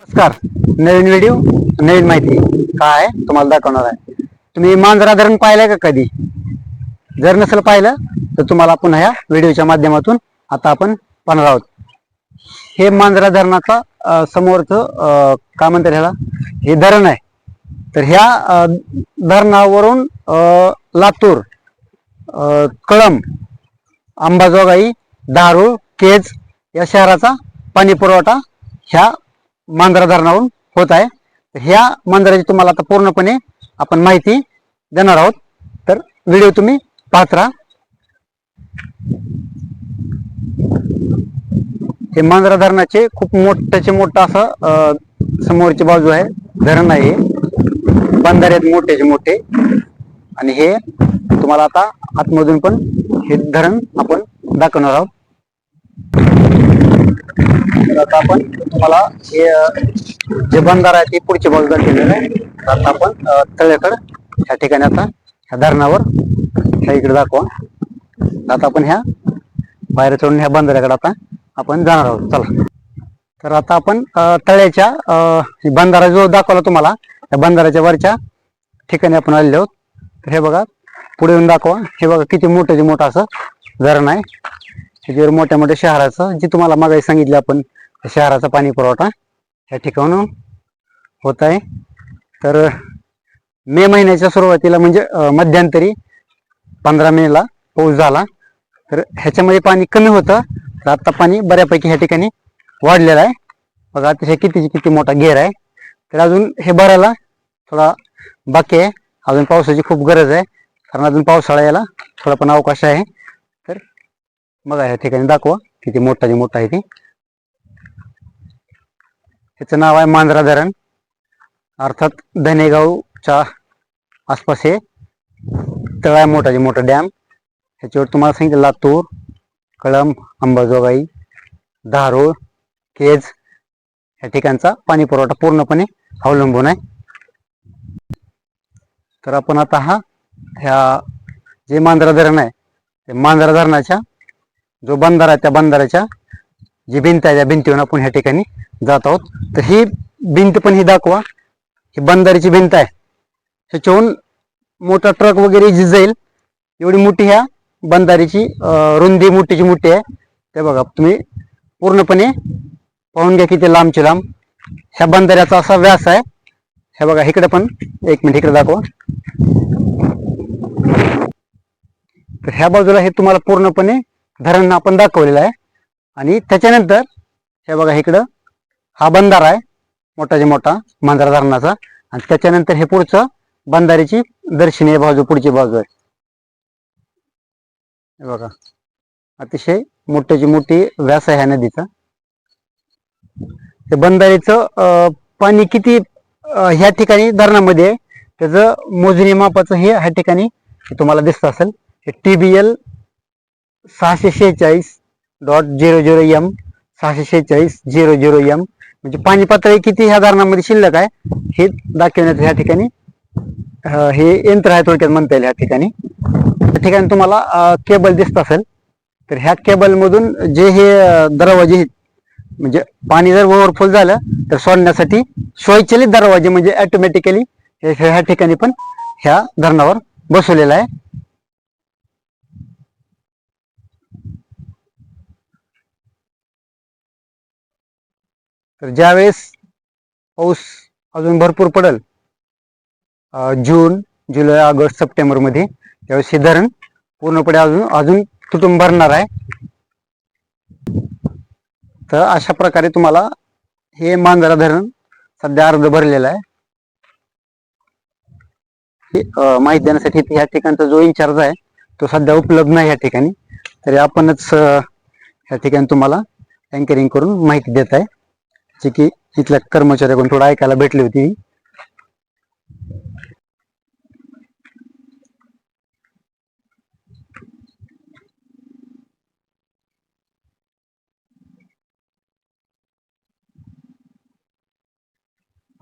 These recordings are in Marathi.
नमस्कार. नवीन व्हिडिओ नवीन माहिती. काय? आहे तुम्हाला दाखवणार आहे. तुम्ही मांजरा धरण पाहिलंय का कधी? जर नसेल पाहिलं तर तुम्हाला पुन्हा ह्या व्हिडिओच्या माध्यमातून आता आपण पाहणार आहोत. हे मांजरा धरणाचा समोरचं अं, काय म्हणतात ह्याला? हे धरण आहे. तर ह्या अं, धरणावरून अं, लातूर अं, कळंब अंबाजोगाई दारू केज या शहराचा पाणी पुरवठा ह्या मांजरा धरणावरून होत आहे. ह्या मांजराची तुम्हाला आता पूर्णपणे आपण माहिती देणार आहोत. तर व्हिडिओ तुम्ही पाहत राहा. हे मांजरा धरणाचे खूप मोठ्याचे मोठं असं समोरची बाजू आहे. धरण आहे बंधारे आहेत मोठेचे मोठे. आणि हे तुम्हाला आता आतमधून पण हे धरण आपण दाखवणार आहोत. तर आता आपण तुम्हाला हे जे बंधार आहे ते पुढची बाजूला केलेलं आहे. तर आता आपण अं, तळ्याकडं ह्या ठिकाणी आता ह्या धरणावर ह्या इकडे दाखवा. आता आपण ह्या बाहेर चढून ह्या बंधाऱ्याकडे आता आपण जाणार आहोत. चला. तर आता आपण तळ्याच्या बंधारा जो दाखवला तुम्हाला त्या बंधाऱ्याच्या वरच्या ठिकाणी आपण आलेलो आहोत. तर हे बघा पुढे येऊन दाखवा. हे बघा किती मोठं जे मोठं असं धरण आहे. त्याच्यावर मोठ्या मोठ्या शहराचं जे तुम्हाला मागाई सांगितलं आपण शहराचा पाणी पुरवठा या ठिकाणून होत आहे. तर मे महिन्याच्या सुरुवातीला म्हणजे मध्यंतरी पंधरा मेला पाऊस झाला. तर ह्याच्यामध्ये पाणी कमी होतं तर आत्ता पाणी बऱ्यापैकी ह्या ठिकाणी वाढलेलं आहे. बघा अतिशय किती किती मोठा घेर आहे. तर अजून हे भरायला थोडा बाकी आहे. अजून पावसाची खूप गरज आहे. कारण अजून पावसाळा यायला थोडा पण अवकाश आहे. बघा या ठिकाणी दाखवा किती मोठा जे मोठा आहे ते. त्याचं नाव आहे मांजरा धरण. अर्थात धनेगावच्या आसपास हे तळ आहे मोठा जे मोठा डॅम. ह्याच्यावर तुम्हाला सांगितलं लातूर कळंब अंबाजोगाई धारूळ केज या ठिकाणचा पाणी पुरवठा पूर्णपणे अवलंबून आहे. तर आपण आता हा ह्या जे मांजरा धरण आहे ते मांजरा धरणाच्या जो बंधारा आहे त्या बंधाऱ्याच्या जी भिंत आहे त्या भिंतीवरून आपण ह्या ठिकाणी जात आहोत. तर ही भिंत पण ही दाखवा. ही बंधाऱ्याची भिंत आहे. ह्याच्याहून मोठा ट्रक वगैरे जी जाईल. एवढी मोठी ह्या बंधारीची रुंदी मोठीची मोठी आहे. ते बघा तुम्ही पूर्णपणे पाहून घ्या किती लांबची लांब. ह्या बंधाऱ्याचा असा व्यास आहे. हे बघा इकडे पण एक मिनिट इकडे दाखवा. तर ह्या बाजूला हे तुम्हाला पूर्णपणे धरण आपण दाखवलेलं आहे. आणि त्याच्यानंतर हे बघा इकडं हा बंधारा आहे मोठाच्या मोठा मांजरा धरणाचा. आणि त्याच्यानंतर हे पुढचं बंधारीची दर्शनीय बाजू पुढची बाजू आहे. हे बघा. अतिशय मोठ्याची मोठी व्यास आहे ह्या नदीचा. ते बंधारीचं पाणी किती ह्या ठिकाणी धरणामध्ये आहे त्याचं मोजणी मापाचं हे ह्या ठिकाणी तुम्हाला दिसत असेल. हे टी बी एल सहाशे शेहेचाळीस डॉट झिरो झिरो एम सहाशे शेहेचाळीस झिरो झिरो एम म्हणजे पाणी पातळी किती ह्या धरणामध्ये शिल्लक आहे हे दाखवण्याचं ह्या ठिकाणी हे यंत्र आहे थोडक्यात म्हणता येईल ह्या ठिकाणी. त्या ठिकाणी तुम्हाला केबल दिसत असेल तर ह्या केबल मधून जे हे दरवाजे आहेत म्हणजे पाणी जर ओव्हरफुल झालं तर सोडण्यासाठी स्वयंचलित दरवाजे म्हणजे ऑटोमॅटिकली ह्या ठिकाणी पण ह्या धरणावर बसवलेला आहे. तर ज्यावेळेस पाऊस अजून भरपूर पडेल जून जुलै ऑगस्ट सप्टेंबरमध्ये त्यावेळेस हे धरण पूर्णपणे अजून अजून तुटून भरणार आहे. तर अशा प्रकारे तुम्हाला हे मांजरा धरण सध्या अर्ध भरलेलं आहे. माहिती देण्यासाठी ह्या ठिकाणचा जो इन्चार्ज आहे तो सध्या उपलब्ध नाही या ठिकाणी. तरी आपणच ह्या ठिकाणी तुम्हाला अँकरिंग करून माहिती देत आहे. जे की इथल्या कर्मचाऱ्याकडून थोडं ऐकायला भेटली होती.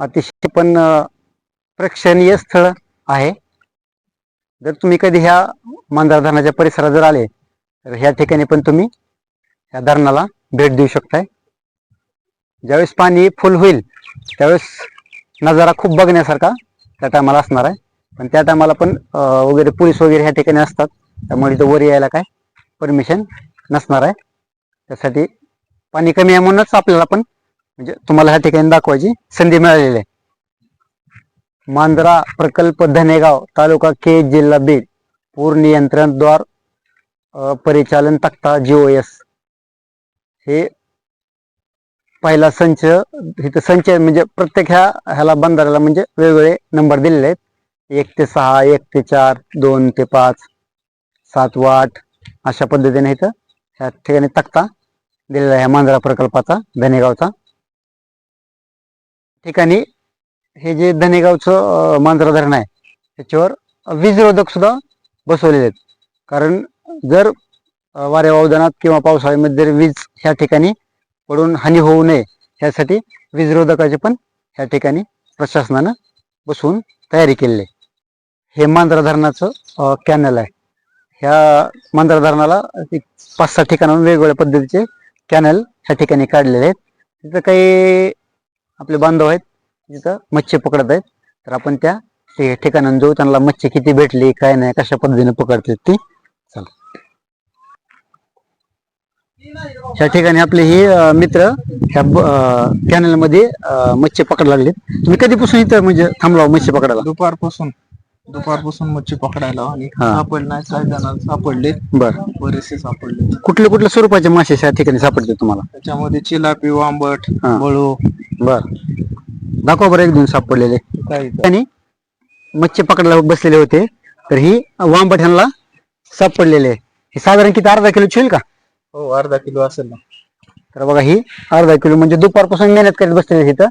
अतिशय पण प्रेक्षणीय स्थळ आहे. जर तुम्ही कधी ह्या मांजरा धरणाच्या परिसरात जर आले तर ह्या ठिकाणी पण तुम्ही या धरणाला भेट देऊ शकताय. ज्यावेळेस पाणी फुल होईल त्यावेळेस नजारा खूप बघण्यासारखा त्या टायमाला असणार आहे. पण त्या टायमाला पण वगैरे पोलीस वगैरे ह्या ठिकाणी असतात. त्यामुळे इथं वर यायला काय परमिशन नसणार आहे. त्यासाठी पाणी कमी आहे म्हणूनच आपल्याला पण म्हणजे तुम्हाला ह्या ठिकाणी दाखवायची संधी मिळालेली आहे. मांजरा प्रकल्प धनेगाव तालुका के जिल्हा बीड पूर नियंत्रणद्वार द्वार परिचालन तक्ता जीओएस हे पहिला संच इथं संच आहे म्हणजे प्रत्येक ह्या ह्याला बंधाऱ्याला म्हणजे वेगवेगळे नंबर दिलेले आहेत. एक ते सहा एक ते चार दोन ते पाच सात व आठ अशा पद्धतीने इथं ह्या ठिकाणी तक्ता दिलेला आहे ह्या मांजरा प्रकल्पाचा धनेगावचा. ठिकाणी हे जे धनेगावचं मांजरा धरण आहे त्याच्यावर वीजरोधक सुद्धा बसवलेले आहेत. कारण जर वाऱ्या वावदानात किंवा पावसाळ्यामध्ये जर वीज ह्या ठिकाणी पडून हानी होऊ नये ह्यासाठी वीजरोधकाचे पण ह्या ठिकाणी प्रशासनानं बसवून तयारी केलेली आहे. हे मांजरा धरणाचं कॅनल आहे. ह्या मांजरा धरणाला एक पाच सहा ठिकाणाहून वेगवेगळ्या पद्धतीचे कॅनल ह्या ठिकाणी काढलेले आहेत. तिथं काही आपले बांधव आहेत तिथं मच्छी पकडत आहेत. तर आपण त्या ठि- ठिकाणांना जाऊ त्यांना मच्छी किती भेटली काय नाही कशा पद्धतीने पकडतात ती चला ह्या ठिकाणी आपले हे मित्र ह्या कॅनलमध्ये मच्छी पकडायला लागलेत. तुम्ही कधीपासून इथं म्हणजे थांबला हो मच्छी पकडायला? दुपारपासून दुपारपासून मच्छी पकडायला आणि हा. सापडले नाही काही जणांना सापडले बर. बरेचसे सापडले कुठल्या कुठल्या स्वरूपाचे मासे ह्या ठिकाणी सापडते तुम्हाला? त्याच्यामध्ये चिलापी वांबट हा. बळू बर. दाखवा बरं एक दोन सापडलेले. काही आणि मच्छी पकडायला बसलेले होते. तर ही वांबट ह्यांना सापडलेले. हे साधारण किती अर्धा किलो होईल का? हो अर्धा किलो असेल ना. तर बघा ही अर्धा किलो म्हणजे दुपारपासून मेहनत करत बसलेले इथं.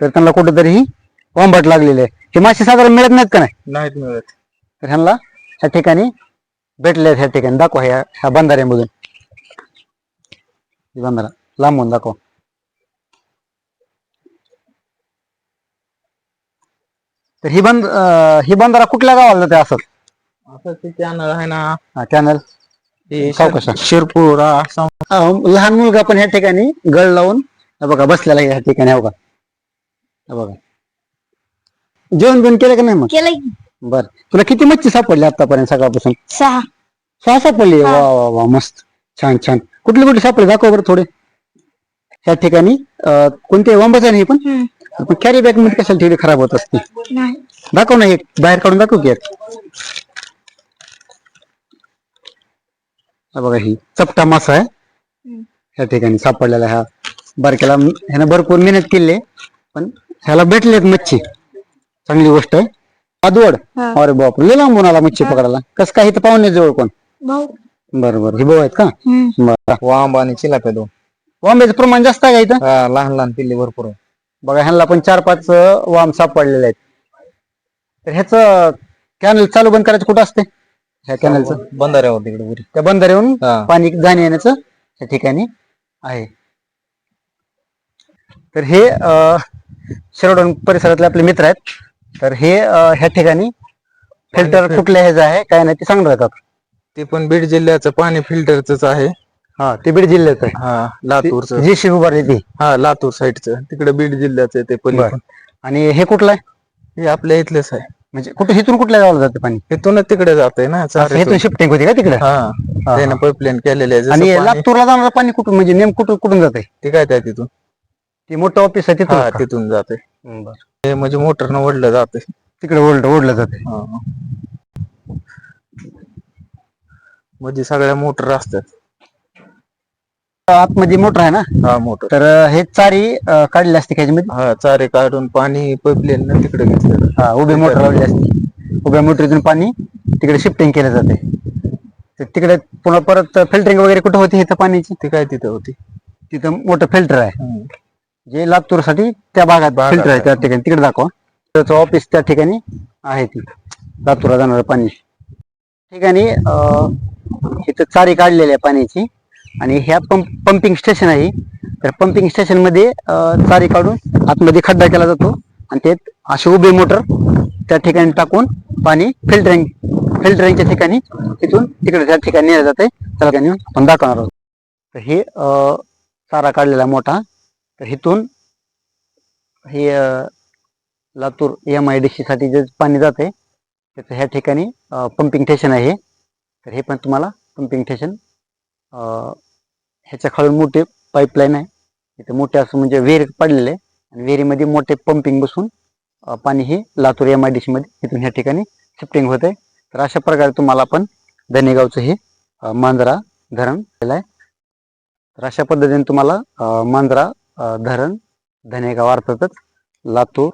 तर त्यांना कुठेतरी ही वांबट लागलेले आहे. हे मासे साधारण मिळत नाहीत का नाही? नाहीत मिळत. तर ह्यांना ह्या ठिकाणी भेटले आहेत ह्या ठिकाणी. दाखवा ह्या ह्या बंधाऱ्यामधून. ही बंधारा लांबून दाखवा. तर ही बंद अं, ही बंधारा कुठल्या गावाला जाते असं? असं ते कॅनल आहे ना. कॅनल शिरपुरा सं- लहान मुलगा पण ह्या ठिकाणी गळ लावून हे बघा बसलेला आहे ह्या ठिकाणी हो का हे बघा. जेवण बिवण केलं का नाही मग? केलंय की. बर. तुला किती मच्छी सापडली आतापर्यंत सकाळपासून? सहा. सहा सापडली? वा वा वा मस्त. छान छान. कुठले कुठले सापडले? दाखव बरं थोडे. ह्या ठिकाणी अं, कोणते वांबाच आहे ना हे पण? हम्म. कॅरी बॅगमध्ये कशाला ठेवली? खराब होत असते. नाही. दाखव ना एक बाहेर काढून दाखव की एक. हा बघा ही चपटा मासा आहे. ह्या ठिकाणी सापडलेला ह्या बारक्याला ह्यानं भरपूर मेहनत केली आहे, पण ह्याला भेटलेत मच्छी. चांगली गोष्ट आहे. आदवड हा. अरे बाप लय लांबून आला मच्छी पकडायला. कसं काय इथं पाहुणे जवळ कोण? भाऊ. बरं बरं. हे भाऊ आहेत का? हम्म. बरं. वांब आणि चिलाप्या दोन. वांब्याचं प्रमाण जास्त आहे का इथं? हा, लहान लहान पिल्ले भरपूर आहे. बघा ह्यांना पण चार पाच अं, वाम सापडलेले आहेत. तर ह्याच कॅनल चालू बंद करायचं कुठं असते? ह्या कॅनलचं. बंधाऱ्यावर तिकडे त्या बंधाऱ्यावरून हा. पाणी जाणे येण्याचं त्या ठिकाणी आहे. तर हे अं, शिरोडण परिसरातले आपले मित्र आहेत. तर हे अं, ह्या ठिकाणी फिल्टर. कुठल्या ह्याचं आहे काय नाही ते सांगणार आहेत आता. ते पण बीड जिल्ह्याचं पाणी फिल्टरच आहे. हा ते बीड जिल्ह्यात हा लातूरचं. जी शी उभारली ती. हा लातूर साईडचं. तिकडे बीड जिल्ह्याचं आहे ते बरं. आणि हे कुठलं आहे? हे आपल्या इथलेच आहे. म्हणजे कुठे इथून कुठल्या गावाला जाते पाणी? इथूनच तिकडे जाते ना असं चारेतून. इथून शिफ्टिंग होती का तिकडे? हा हा. त्यानं पाईपलाईन केलेले आहे जसं आणि पाणी- लातूरला जाणारं पाणी कुठून म्हणजे नेम कुठून कुठून जाते ते काय त्या तिथून? ते मोठं ऑफिस आहे तिथून हा का? तिथून जाते बरं. हे म्हणजे मोटरनं ओढलं जाते तिकडे ओढलं ओढलं जाते म्हणजे सगळ्या मोटर असतात. आतमध्ये मोटर आहे ना? हा मोटर. तर हे चारी अं, काढली असते त्याच्यामध्ये हा चारे काढून पाणी पाईपलाईन तिकडे घेतलं हा उभी मोटर लावली असते. उभ्या मोटरीतून पाणी तिकडे शिफ्टिंग केलं जाते. तर तिकडे पुन्हा परत फिल्टरिंग वगैरे कुठं होती इथं पाण्याची? ते काय तिथे होती? तिथं मोठं फिल्टर आहे. हम्म. जे लातूरसाठी त्या भागात भागात फिल्टर आहे आहे. त्या ठिकाणी. तिकडे दाखवा. त्याचं ऑफिस त्या ठिकाणी आहे ती. लातूरला जाणारं पाणी. ठिकाणी अं, इथं चारी काढलेली आहे पाण्याची. आणि ह्या पंप पंपिंग स्टेशन आहे. तर पंपिंग स्टेशनमध्ये चारी काढून आतमध्ये खड्डा केला जातो आणि ते असे उभे मोटर त्या ठिकाणी टाकून पाणी फिल्टरिंग फिल्टरिंगच्या ठिकाणी तिथून तिकडे त्या ठिकाणी नेलं जाते त्याला ठिकाणी आपण दाखवणार आहोत. तर हे चारा काढलेला मोठा. तर इथून हे लातूर एम आय डी साठी जे पाणी जाते त्याचं ह्या ठिकाणी पंपिंग स्टेशन आहे. तर हे पण तुम्हाला पंपिंग स्टेशन ह्याच्या खालून मोठे पाईपलाईन आहे. इथे मोठे असं म्हणजे विहीर पडलेले आहे. आणि विहिरीमध्ये मोठे पंपिंग बसून पाणी हे लातूर एम आय डी मध्ये इथून ह्या ठिकाणी शिफ्टिंग होत आहे. तर अशा प्रकारे तुम्हाला पण धनेगावचं हे मांजरा धरण केलं आहे. तर अशा पद्धतीने तुम्हाला मांजरा धरण धनेगाव अर्थातच लातूर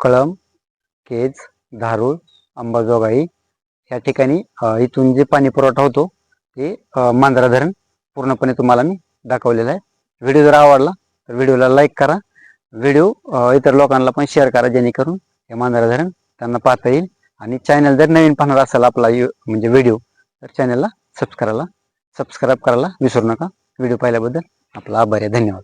कळम केज धारूळ अंबाजोगाई या ठिकाणी इथून जे पाणी पुरवठा होतो हे मांजरा धरण पूर्णपणे तुम्हाला मी दाखवलेलं आहे. व्हिडिओ जर आवडला तर व्हिडिओला लाईक करा. व्हिडिओ इतर लोकांना पण शेअर करा जेणेकरून हे मांजरा धरण त्यांना पाहता येईल. आणि चॅनल जर नवीन पाहणार असेल आपला यु- म्हणजे व्हिडिओ तर चॅनलला सबस्क्राईबला सबस्क्राईब करायला विसरू नका. व्हिडिओ पाहिल्याबद्दल आपला आभार आहे. धन्यवाद.